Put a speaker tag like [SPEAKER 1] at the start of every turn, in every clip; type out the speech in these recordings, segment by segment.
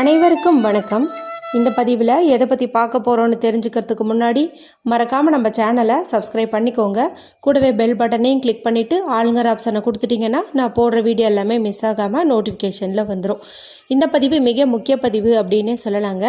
[SPEAKER 1] அனைவருக்கும் வணக்கம். இந்த பதிவில் எதை பற்றி பார்க்க போகிறோன்னு தெரிஞ்சுக்கிறதுக்கு முன்னாடி மறக்காமல் நம்ம சேனலை சப்ஸ்கிரைப் பண்ணிக்கோங்க. கூடவே பெல் பட்டனையும் கிளிக் பண்ணிவிட்டு ஆளுங்கர் ஆப்ஷனை கொடுத்துட்டிங்கன்னா நான் போடுற வீடியோ எல்லாமே மிஸ் ஆகாமல் நோட்டிஃபிகேஷனில் வந்துடும் இந்த பதிவு மிக முக்கிய பதிவு அப்படின்னே சொல்லலாங்க.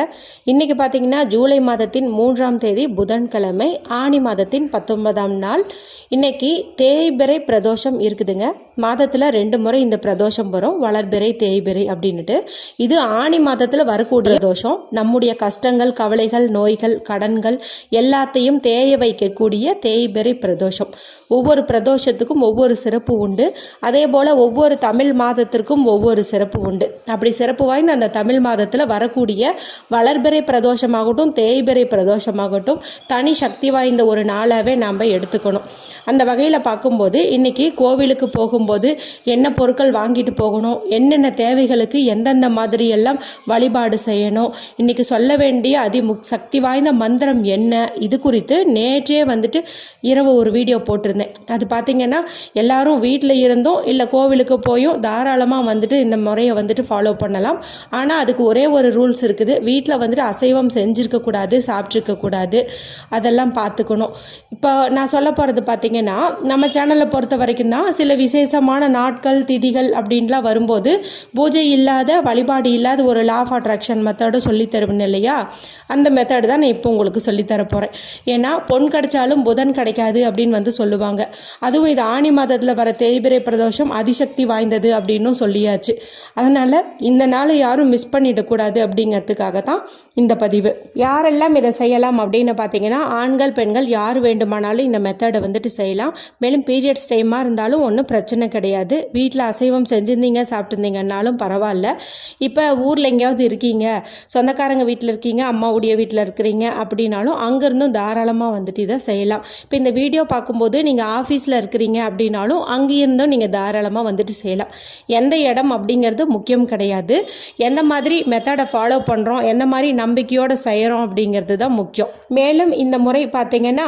[SPEAKER 1] இன்றைக்கி பார்த்தீங்கன்னா ஜூலை மாதத்தின் மூன்றாம் தேதி புதன்கிழமை ஆணி மாதத்தின் பத்தொன்பதாம் நாள். இன்னைக்கு தேய்பிறை பிரதோஷம் இருக்குதுங்க. மாதத்தில் ரெண்டு முறை இந்த பிரதோஷம் வரும். வளர்பிறை தேய்பிறை அப்படின்னுட்டு. இது ஆணி மாதத்தில் வரக்கூடிய தோஷம் நம்முடைய கஷ்டங்கள் கவலைகள் நோய்கள் கடன்கள் எல்லாத்தையும் தேய வைக்கக்கூடிய தேய்பிறை பிரதோஷம். ஒவ்வொரு பிரதோஷத்துக்கும் ஒவ்வொரு சிறப்பு உண்டு. அதே போல் ஒவ்வொரு தமிழ் மாதத்திற்கும் ஒவ்வொரு சிறப்பு உண்டு. அப்படி சிறப்பு சிறப்பு வாய்ந்த அந்த தமிழ் மாதத்தில் வரக்கூடிய வளர்பிறை பிரதோஷமாகட்டும் தேய்பிறை பிரதோஷமாகட்டும் தனி சக்தி வாய்ந்த ஒரு நாளாகவே நாம் எடுத்துக்கணும். அந்த வகையில் பார்க்கும்போது இன்றைக்கி கோவிலுக்கு போகும்போது என்ன பொருட்கள் வாங்கிட்டு போகணும் என்னென்ன தேவைகளுக்கு எந்தெந்த மாதிரியெல்லாம் வழிபாடு செய்யணும் இன்றைக்கி சொல்ல வேண்டிய அதிமுக் சக்தி வாய்ந்த மந்திரம் என்ன இது குறித்து நேற்றே வந்துட்டு இரவு ஒரு வீடியோ போட்டிருந்தேன். அது பார்த்திங்கன்னா எல்லாரும் வீட்டில் இருந்தும் இல்லை கோவிலுக்கு போயும் தாராளமாக வந்துட்டு இந்த முறையை வந்துட்டு ஃபாலோ பண்ணலாம். ஆனால் அதுக்கு ஒரே ஒரு ரூல்ஸ் இருக்குது. வீட்டில் வந்துட்டு அசைவம் செஞ்சுருக்கக்கூடாது சாப்பிட்ருக்கக்கூடாது அதெல்லாம் பார்த்துக்கணும் இப்போ நான் சொல்ல போகிறது பார்த்தீங்கன்னா நம்ம சேனலை பொறுத்த வரைக்கும் தான் சில விசேஷமான நாட்கள் திதிகள் அப்படின்லாம் வரும்போது பூஜை இல்லாத வழிபாடு இல்லாத ஒரு லா ஆஃப் அட்ராக்ஷன் மெத்தடும் சொல்லித் தருவேன் இல்லையா? அந்த மெத்தடு தான் நான் இப்போ உங்களுக்கு சொல்லித் போகிறேன் ஏன்னா பொன் கிடைச்சாலும் புதன் கிடைக்காது அப்படின்னு வந்து சொல்லுவாங்க. அதுவும் இது ஆணி மாதத்தில் வர தேய்பிரை பிரதோஷம் அதிசக்தி வாய்ந்தது அப்படின்னும் சொல்லியாச்சு. அதனால் இந்த நாளை யாரும் மிஸ் பண்ணிடக்கூடாது அப்படிங்கிறதுக்காக தான் இந்த பதிவு. யாரெல்லாம் இதை செய்யலாம் அப்படின்னு பார்த்தீங்கன்னா ஆண்கள் பெண்கள் யார் வேண்டுமானாலும் இந்த மெத்தடை வந்துட்டு செய்யலாம். மேலும் பீரியட்ஸ் டைமாக இருந்தாலும் ஒன்றும் பிரச்சனை கிடையாது. வீட்டில் அசைவம் செஞ்சுருந்தீங்க சாப்பிட்டுருந்தீங்கன்னாலும் பரவாயில்ல. இப்போ ஊரில் எங்கேயாவது இருக்கீங்க சொந்தக்காரங்க வீட்டில் இருக்கீங்க அம்மாவுடைய வீட்டில் இருக்கிறீங்க அப்படின்னாலும் அங்கேருந்தும் தாராளமாக வந்துட்டு இதை செய்யலாம். இப்போ இந்த வீடியோ பார்க்கும்போது நீங்கள் ஆஃபீஸில் இருக்கிறீங்க அப்படின்னாலும் அங்கேருந்தும் நீங்கள் தாராளமாக வந்துட்டு செய்யலாம். எந்த இடம் அப்படிங்கிறது முக்கியம் கிடையாது. எந்த மாதிரி மெத்தடை ஃபாலோ பண்ணுறோம் எந்த மாதிரி நம்பிக்கையோடு செய்கிறோம் அப்படிங்கிறது தான் முக்கியம். மேலும் இந்த முறை பார்த்திங்கன்னா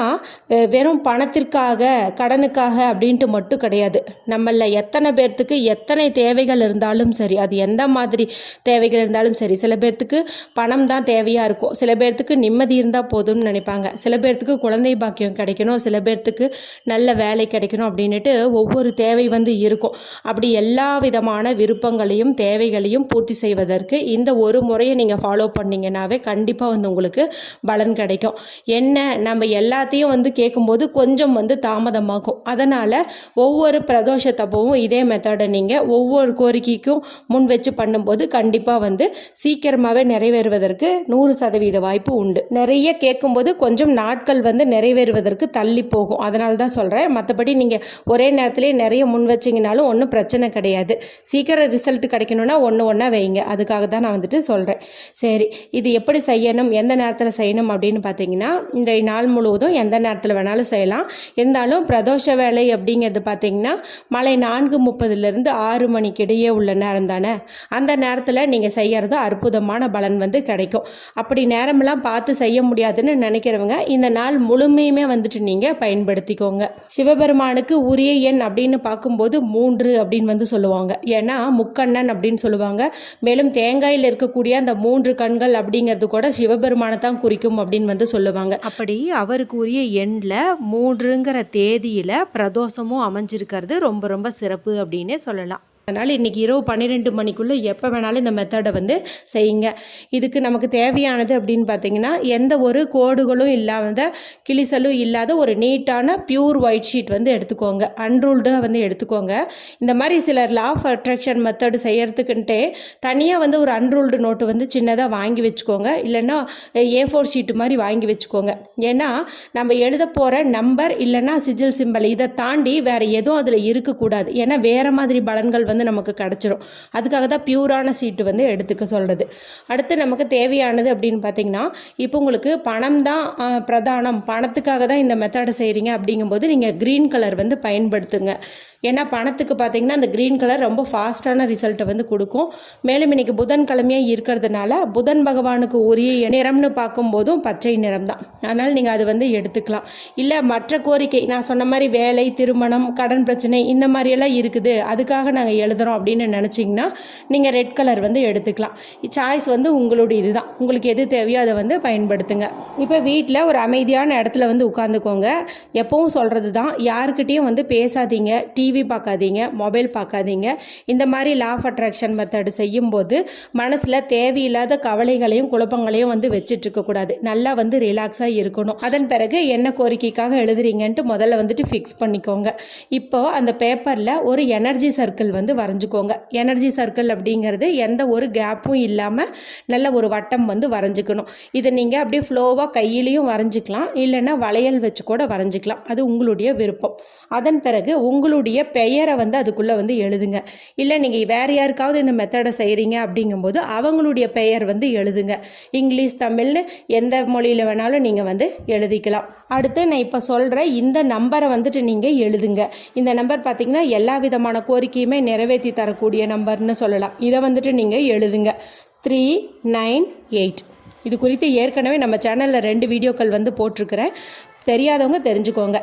[SPEAKER 1] வெறும் பணத்திற்காக கடனுக்காக அப்படின்ட்டு மட்டும் கிடையாது. நம்மள எத்தனை பேர்த்துக்கு எத்தனை தேவைகள் இருந்தாலும் சரி அது எந்த மாதிரி தேவைகள் இருந்தாலும் சரி சில பேர்த்துக்கு பணம் தான் தேவையாக இருக்கும். சில பேர்த்துக்கு நிம்மதி இருந்தால் போதும்னு நினைப்பாங்க. சில பேர்த்துக்கு குழந்தை பாக்கியம் கிடைக்கணும் சில பேர்த்துக்கு நல்ல வேலை கிடைக்கணும் அப்படின்னுட்டு ஒவ்வொரு தேவை வந்து இருக்கும். அப்படி எல்லா விதமான விருப்பங்களையும் தேவைகளையும் பூர்த்தி செய்வதற்கு இந்த ஒரு முறையை நீங்கள் ஃபாலோ பண்ணீங்கன்னாவே கண்டிப்பாக வந்து உங்களுக்கு பலன் கிடைக்கும். என்ன? நம்ம எல்லாத்தையும் வந்து கேட்கும்போது கொஞ்சம் வந்து தாமதமாகும். அதனால் ஒவ்வொரு பிரதோஷத்தப்பவும் இதே மெத்தடை நீங்கள் ஒவ்வொரு கோரிக்கைக்கும் முன் வச்சு பண்ணும்போது கண்டிப்பாக வந்து சீக்கிரமாகவே நிறைவேறுவதற்கு நூறு சதவீத வாய்ப்பு உண்டு. நிறைய கேட்கும்போது கொஞ்சம் நாட்கள் வந்து நிறைவேறுவதற்கு தள்ளி போகும். அதனால தான் சொல்கிறேன் மற்றபடி நீங்கள் ஒரே நேரத்திலே நிறைய முன் வச்சிங்கனாலும் ஒன்றும் பிரச்சனை கிடையாது. சீக்கிரம் ரிசல்ட் கிடைக்கணும்னா ஒன்று ஒன்று வைங்க. அதுக்காக தான் நான் வந்துட்டு சொல்கிறேன் சரி இது எப்படி செய்யணும்? எந்த நேரத்தில் செய்யணும் அப்படின்னு பார்த்தீங்கன்னா இந்த நாள் முழுவதும் எந்த நேரத்தில் வேணாலும் செய்யலாம். இருந்தாலும் பிரதோஷ வேலை அப்படிங்கிறது பார்த்தீங்கன்னா மாலை நான்கு முப்பதுலேருந்து ஆறு மணிக்கு இடையே உள்ள நேரம் தானே? அந்த நேரத்தில் நீங்கள் செய்கிறது அற்புதமான பலன் வந்து கிடைக்கும். அப்படி நேரமெல்லாம் பார்த்து செய்ய முடியாதுன்னு நினைக்கிறவங்க இந்த நாள் முழுமையுமே வந்துட்டு நீங்கள் பயன்படுத்திக்கோங்க. சிவபெருமானுக்கு உரிய எண் அப்படின்னு பார்க்கும்போது மூன்று அப்படின்னு வந்து சொல்லுவாங்க. ஏன்னா முக்கண்ணன் அப்படின்னு சொல்லுவாங்க. மேலும் தேங்காயில் இருக்கக்கூடிய அந்த மூன்று கண்கள் அப்படிங்கிறது கூட சிவபெருமானை தான் குறிக்கும் அப்படின்னு வந்து சொல்லுவாங்க. அப்படி அவருக்கு உரிய எண்ணில் மூன்றுங்கிற தேதியில் பிரதோஷமும் அமைஞ்சிருக்கிறது. ரொம்ப ரொம்ப சிறப்பு அப்படின்னே சொல்லலாம். அதனால் இன்றைக்கி இரவு பன்னிரெண்டு மணிக்குள்ளே எப்போ வேணாலும் இந்த மெத்தடை வந்து செய்யுங்க. இதுக்கு நமக்கு தேவையானது அப்படின்னு பார்த்தீங்கன்னா எந்த ஒரு கோடுகளும் இல்லாத கிளிசலும் இல்லாத ஒரு நீட்டான பியூர் ஒயிட் ஷீட் வந்து எடுத்துக்கோங்க. அன்ரூல்டாக வந்து எடுத்துக்கோங்க. இந்த மாதிரி சிலர் லா ஆஃப் அட்ராக்ஷன் மெத்தடு செய்கிறதுக்குன்ட்டே தனியாக வந்து ஒரு அன்ரூல்டு நோட்டு வந்து சின்னதாக வாங்கி வச்சுக்கோங்க. இல்லைன்னா ஏ ஃபோர் ஷீட்டு மாதிரி வாங்கி வச்சுக்கோங்க. ஏன்னா நம்ம எழுத போகிற நம்பர் இல்லைன்னா சிஜில் சிம்பல் இதை தாண்டி வேறு எதுவும் அதில் இருக்கக்கூடாது. ஏன்னா வேறு மாதிரி பலன்கள் வந்து நமக்கு கிடச்சிரும். அதுக்காக தான் பியூரான சீட்டு வந்து எடுத்துக்க சொல்கிறது அடுத்து நமக்கு தேவையானது அப்படின்னு பார்த்தீங்கன்னா இப்போ உங்களுக்கு பணம் தான் பிரதானம். பணத்துக்காக தான் இந்த மெத்தடை செய்கிறீங்க அப்படிங்கும்போது நீங்கள் க்ரீன் கலர் வந்து பயன்படுத்துங்க. ஏன்னா பணத்துக்கு பார்த்தீங்கன்னா அந்த க்ரீன் கலர் ரொம்ப ஃபாஸ்ட்டான ரிசல்ட்டை வந்து கொடுக்கும். மேலும் இன்னைக்கு புதன் கிழமையாக இருக்கிறதுனால புதன் பகவானுக்கு உரிய நிறம்னு பார்க்கும்போதும் பச்சை நிறம் தான். அதனால் நீங்கள் அது வந்து எடுத்துக்கலாம். இல்லை மற்ற கோரிக்கை நான் சொன்ன மாதிரி வேலை திருமணம் கடன் பிரச்சனை இந்த மாதிரியெல்லாம் இருக்குது. அதுக்காக நாங்கள் எழுதுகிறோம் அப்படின்னு நினச்சிங்கன்னா நீங்கள் ரெட் கலர் வந்து எடுத்துக்கலாம். சாய்ஸ் வந்து உங்களுடைய இதுதான். உங்களுக்கு எது தேவையோ அதை வந்து பயன்படுத்துங்க. இப்போ வீட்டில் ஒரு அமைதியான இடத்துல வந்து உட்காந்துக்கோங்க. எப்பவும் சொல்கிறது தான் யாருக்கிட்டேயும் வந்து பேசாதீங்க. டிவி பார்க்காதீங்க. மொபைல் பார்க்காதீங்க. இந்த மாதிரி லா ஆஃப் அட்ராக்ஷன் மெத்தடு செய்யும்போது மனசில் தேவையில்லாத கவலைகளையும் குழப்பங்களையும் வந்து வச்சுட்டு இருக்கக்கூடாது நல்லா வந்து ரிலாக்ஸாக இருக்கணும். அதன் பிறகு என்ன கோரிக்கைக்காக எழுதுறீங்கன்ட்டு முதல்ல வந்துட்டு ஃபிக்ஸ் பண்ணிக்கோங்க. இப்போ அந்த பேப்பரில் ஒரு எனர்ஜி சர்க்கிள் வந்து வரைஞ்சிக்கோங்க. எனர்ஜி சர்க்கிள் அப்படிங்கிறது எந்த ஒரு கேப்பும் இல்லாமல் நல்ல ஒரு வட்டம் வந்து வரைஞ்சிக்கணும். இதை நீங்கள் அப்படியே ஃப்ளோவாக கையிலையும் வரைஞ்சிக்கலாம். இல்லைன்னா வளையல் வச்சு கூட வரைஞ்சிக்கலாம். அது உங்களுடைய விருப்பம். அதன் பிறகு உங்களுடைய பெயரை வந்து அதுக்குள்ளே வந்து எழுதுங்க. இல்லை நீங்கள் வேறு யாருக்காவது இந்த மெத்தடை செய்கிறீங்க அப்படிங்கும்போது அவங்களுடைய பெயர் வந்து எழுதுங்க. இங்கிலீஷ் தமிழ்னு எந்த மொழியில் வேணாலும் நீங்கள் வந்து எழுதிக்கலாம். அடுத்து நான் இப்போ சொல்கிற இந்த நம்பரை வந்துட்டு நீங்கள் எழுதுங்க. இந்த நம்பர் பார்த்தீங்கன்னா எல்லா விதமான கோரிக்கையுமே நிறைவேற்றி தரக்கூடிய நம்பர்னு சொல்லலாம். இதை வந்துட்டு நீங்கள் எழுதுங்க. த்ரீ நைன் எயிட் இது குறித்து ஏற்கனவே நம்ம சேனலில் ரெண்டு வீடியோக்கள் வந்து போட்டிருக்கிறேன். தெரியாதவங்க தெரிஞ்சுக்கோங்க.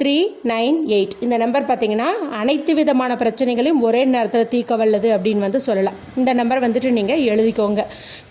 [SPEAKER 1] த்ரீ நைன் எயிட் இந்த நம்பர் பார்த்தீங்கன்னா அனைத்து விதமான பிரச்சனைகளையும் ஒரே நேரத்தில் தீர்க்க வல்லது அப்படின்னு வந்து சொல்லலாம். இந்த நம்பர் வந்துட்டு நீங்கள் எழுதிக்கோங்க.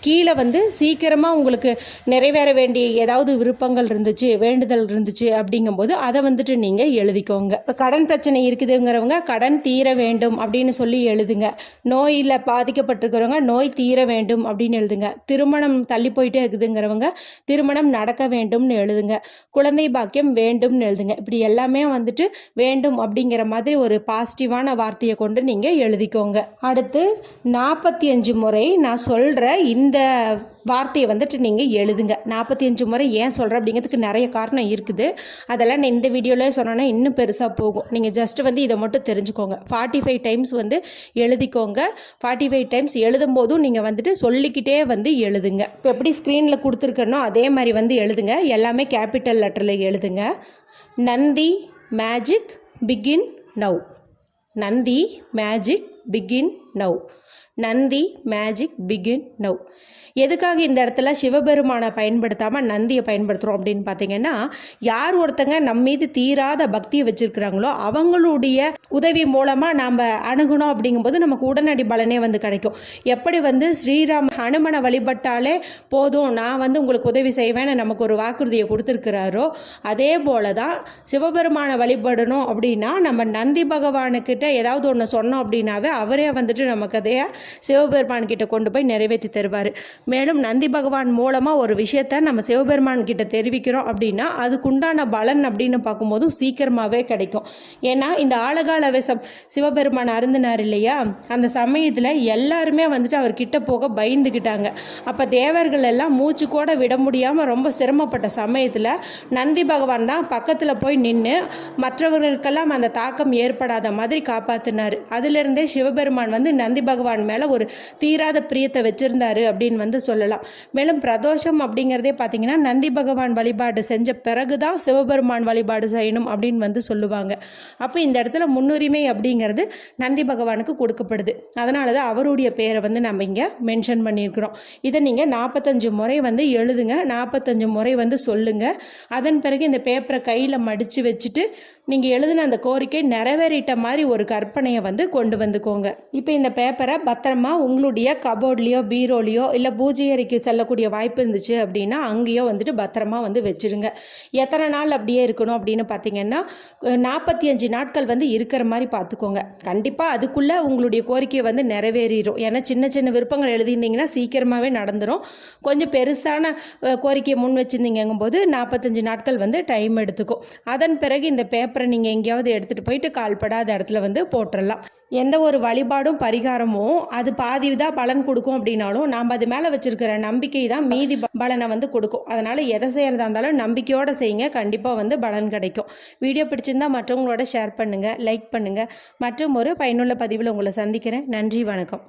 [SPEAKER 1] கீழே வந்து சீக்கிரமாக உங்களுக்கு நிறைவேற வேண்டிய ஏதாவது விருப்பங்கள் இருந்துச்சு வேண்டுதல் இருந்துச்சு அப்படிங்கும்போது அதை வந்துட்டு நீங்கள் எழுதிக்கோங்க. இப்போ கடன் பிரச்சனை இருக்குதுங்கிறவங்க கடன் தீர வேண்டும் அப்படின்னு சொல்லி எழுதுங்க. நோயில் பாதிக்கப்பட்டிருக்கிறவங்க நோய் தீர வேண்டும் அப்படின்னு எழுதுங்க. திருமணம் தள்ளி போயிட்டே இருக்குதுங்கிறவங்க திருமணம் நடக்க வேண்டும்னு எழுதுங்க. குழந்தை பாக்கியம் வேண்டும்னு எழுதுங்க. இப்படி எல்லாமே வந்துட்டு வேண்டும் அப்படிங்கிற மாதிரி ஒரு பாசிட்டிவான வார்த்தையை கொண்டு நீங்கள் எழுதிக்கோங்க. அடுத்து நாற்பத்தி அஞ்சு முறை நான் சொல்கிற இந்த வார்த்தையை வந்துட்டு நீங்கள் எழுதுங்க. நாற்பத்தி அஞ்சு முறை ஏன் சொல்கிறேன் அப்படிங்கிறதுக்கு நிறைய காரணம் இருக்குது. அதெல்லாம் நான் இந்த வீடியோவில் சொன்னேன்னா இன்னும் பெருசாக போகும். நீங்கள் ஜஸ்ட் வந்து இதை மட்டும் தெரிஞ்சுக்கோங்க. ஃபார்ட்டி ஃபைவ் டைம்ஸ் வந்து எழுதிக்கோங்க. ஃபார்ட்டி ஃபைவ் டைம்ஸ் எழுதும் போதும் நீங்கள் வந்துட்டு சொல்லிக்கிட்டே வந்து எழுதுங்க. இப்போ எப்படி ஸ்க்ரீனில் கொடுத்துருக்கனோ அதே மாதிரி வந்து எழுதுங்க. எல்லாமே கேபிட்டல் லெட்டரில் எழுதுங்க. Nandi magic begin now Nandi magic begin now Nandi magic begin now எதுக்காக இந்த இடத்துல சிவபெருமானை பயன்படுத்தாமல் நந்தியை பயன்படுத்துகிறோம் அப்படின்னு பார்த்தீங்கன்னா யார் ஒருத்தங்க நம்ம மீது தீராத பக்தியை வச்சுருக்கிறாங்களோ அவங்களுடைய உதவி மூலமாக நாம் அணுகணும் அப்படிங்கும்போது நமக்கு உடனடி பலனே வந்து கிடைக்கும். எப்படி வந்து ஸ்ரீராம் ஹனுமனை வழிபட்டாலே போதும் நான் வந்து உங்களுக்கு உதவி செய்வேன்னு நமக்கு ஒரு வாக்குறுதியை கொடுத்துருக்கிறாரோ அதே போல தான் சிவபெருமானை வழிபடணும் அப்படின்னா நம்ம நந்தி பகவானுக்கிட்ட ஏதாவது ஒன்று சொன்னோம் அப்படின்னாவே அவரே வந்துட்டு நமக்கு அதைய சிவபெருமான் கிட்ட கொண்டு போய் நிறைவேற்றி தருவார். மேலும் நந்தி பகவான் மூலமாக ஒரு விஷயத்த நம்ம சிவபெருமான் கிட்ட தெரிவிக்கிறோம் அப்படின்னா அதுக்குண்டான பலன் அப்படின்னு பார்க்கும்போதும் சீக்கிரமாகவே கிடைக்கும். ஏன்னா இந்த ஆழகால விஷம் சிவபெருமான் அருந்தினார் இல்லையா? அந்த சமயத்தில் எல்லாருமே வந்துட்டு அவர் கிட்ட போக பயந்துக்கிட்டாங்க அப்போ தேவர்கள் எல்லாம் மூச்சு கூட விட முடியாமல் ரொம்ப சிரமப்பட்ட சமயத்தில் நந்தி பகவான் தான் பக்கத்தில் போய் நின்று மற்றவர்களுக்கெல்லாம் அந்த தாக்கம் ஏற்படாத மாதிரி காப்பாற்றினார் அதிலிருந்தே சிவபெருமான் வந்து நந்தி பகவான் மேலே ஒரு தீராத பிரியத்தை வச்சுருந்தாரு அப்படின்னு வந்து சொல்லலாம். மேலும் பிரதோஷம் அப்படிங்கிறதே பார்த்தீங்கன்னா நந்தி பகவான் வழிபாடு செஞ்ச பிறகு தான் சிவபெருமான் வழிபாடு செய்யணும் அப்படின்னு வந்து சொல்லுவாங்க. அப்போ இந்த இடத்துல முன்னுரிமை அப்படிங்கிறது நந்தி பகவானுக்கு கொடுக்கப்படுது. அதனால தான் அவருடைய பேரை வந்து நம்ம இங்கே மென்ஷன் பண்ணியிருக்கிறோம். இதை நீங்கள் நாற்பத்தஞ்சு முறை வந்து எழுதுங்க. நாற்பத்தஞ்சு முறை வந்து சொல்லுங்கள் அதன் பிறகு இந்த பேப்பரை கையில் மடித்து வச்சுட்டு நீங்கள் எழுதின அந்த கோரிக்கை நிறைவேறிட்ட மாதிரி ஒரு கற்பனையை வந்து கொண்டு வந்துக்கோங்க. இப்போ இந்த பேப்பரை பத்திரமா உங்களுடைய கபோர்ட்லேயோ பீரோலையோ இல்லை பூஜை அறைக்கு செல்லக்கூடிய வாய்ப்பு இருந்துச்சு அப்படின்னா அங்கேயோ வந்துட்டு பத்திரமா வந்து வச்சுருங்க எத்தனை நாள் அப்படியே இருக்கணும் அப்படின்னு பார்த்தீங்கன்னா நாற்பத்தி அஞ்சு நாட்கள் வந்து இருக்கிற மாதிரி பார்த்துக்கோங்க கண்டிப்பாக அதுக்குள்ளே உங்களுடைய கோரிக்கை வந்து நிறைவேறிடும் ஏன்னா சின்ன சின்ன விருப்பங்கள் எழுதியிருந்தீங்கன்னா சீக்கிரமாகவே நடந்துடும் கொஞ்சம் பெருசான கோரிக்கையை முன் வச்சுருந்தீங்கும் போது நாற்பத்தஞ்சு நாட்கள் வந்து டைம் எடுத்துக்கும். அதன் பிறகு இந்த பேப்பரை நீங்கள் எங்கேயாவது எடுத்துகிட்டு போயிட்டு கால்படாத இடத்துல வந்து போட்டுடலாம் எந்த ஒரு வழிபாடும் பரிகாரமும் அது பாதி தான் பலன் கொடுக்கும் அப்படின்னாலும் நாம் அது மேலே வச்சிருக்கிற நம்பிக்கை தான் மீதி பலனை வந்து கொடுக்கும். அதனால் எதை செய்கிறதா இருந்தாலும் நம்பிக்கையோடு செய்யுங்க. கண்டிப்பாக வந்து பலன் கிடைக்கும். வீடியோ பிடிச்சிருந்தா மற்றவங்களோட ஷேர் பண்ணுங்கள் லைக் பண்ணுங்கள் மற்றும் ஒரு பயனுள்ள பதிவில் உங்களை சந்திக்கிறேன். நன்றி வணக்கம்.